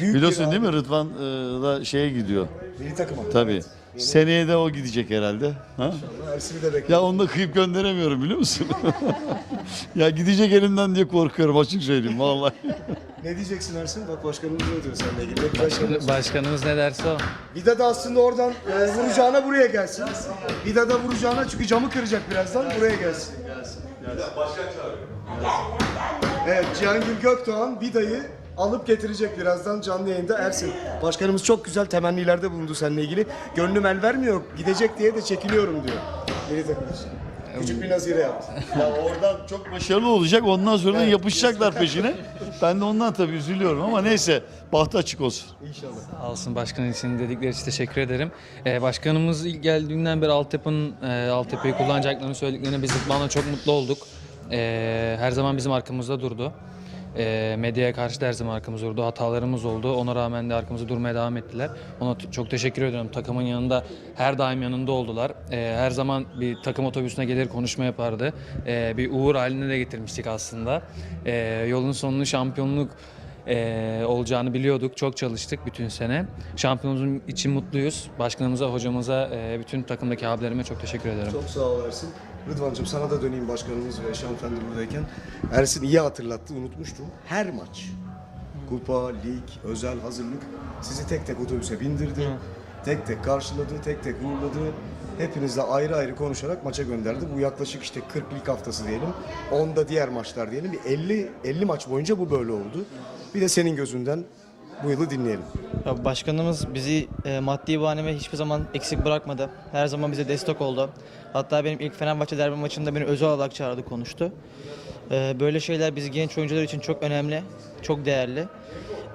Büyük Biliyorsun değil mi Rıdvan e, da şeye gidiyor. Milli takıma. Tabii. Seneye de o gidecek herhalde. Ha? Ersin'i de bekliyorum. Ya onu da kıyıp gönderemiyorum biliyor musun? ya gidecek elimden diye korkuyorum açık söyleyeyim vallahi. Ne diyeceksin Ersin? Bak başkanımız ne diyor seninle ilgili. Şeyler. Başkanımız ne derse o. Vida da aslında oradan e, vuracağına buraya gelsin. Vida da vuracağına çünkü camı kıracak birazdan buraya gelsin. Evet Cihangir Gökdoğan Vida'yı alıp getirecek birazdan canlı yayında Ersin. Başkanımız çok güzel temennilerde bulundu seninle ilgili. Gönlüm el vermiyor gidecek diye de çekiniyorum diyor. Milli takım için. Küçük bir nazire yaptı. ya oradan çok başarılı olacak ondan sonra da yapışacaklar peşine. Ben de ondan tabii üzülüyorum ama neyse bahtı açık olsun. İnşallah. Sağ olsun başkanın için dedikleri için teşekkür ederim. Ee, başkanımız ilk geldiğinden beri altyapının e, altyapıyı kullanacaklarını söylediklerine biz Rıdvan'la çok mutlu olduk. Ee, her zaman bizim arkamızda durdu. Ee, medyaya karşı her zaman arkamızda durdu. Hatalarımız oldu. Ona rağmen de arkamızda durmaya devam ettiler. Ona çok teşekkür ediyorum. Takımın yanında her daim yanında oldular. Ee, her zaman bir takım otobüsüne gelir konuşma yapardı. Ee, bir uğur haline de getirmiştik aslında. Ee, yolun sonunu şampiyonluk ee, olacağını biliyorduk. Çok çalıştık bütün sene. Şampiyonumuzun için mutluyuz. Başkanımıza, hocamıza, e, bütün takımdaki abilerime çok teşekkür ederim. Çok sağ ol Ersin. Rıdvan'cığım sana da döneyim başkanımız ve Şamfen de buradayken. Ersin iyi hatırlattı, unutmuştum. Her maç, kupa, lig, özel hazırlık sizi tek tek otobüse bindirdi. Tek tek karşıladı, tek tek uğurladı. Hepinizle ayrı ayrı konuşarak maça gönderdi. Bu yaklaşık işte 40 lig haftası diyelim. 10'da diğer maçlar diyelim. Bir 50 50 maç boyunca bu böyle oldu. Bir de senin gözünden bu yılı dinleyelim. Başkanımız bizi e, maddi bahaneme hiçbir zaman eksik bırakmadı. Her zaman bize destek oldu. Hatta benim ilk Fenerbahçe derbi maçında beni özel olarak çağırdı, konuştu. E, böyle şeyler biz genç oyuncular için çok önemli, çok değerli.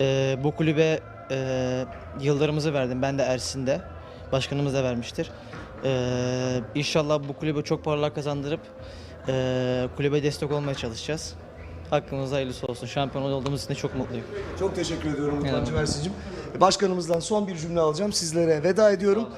E, bu kulübe e, yıllarımızı verdim. Ben de Ersin'de. Başkanımız da vermiştir. E, inşallah bu kulübe çok paralar kazandırıp e, kulübe destek olmaya çalışacağız. Hakkımızda hayırlısı olsun. Şampiyon olduğumuz için de çok mutluyum. Çok teşekkür ediyorum demek. Ersin'cim. Başkanımızdan son bir cümle alacağım. Sizlere veda ediyorum.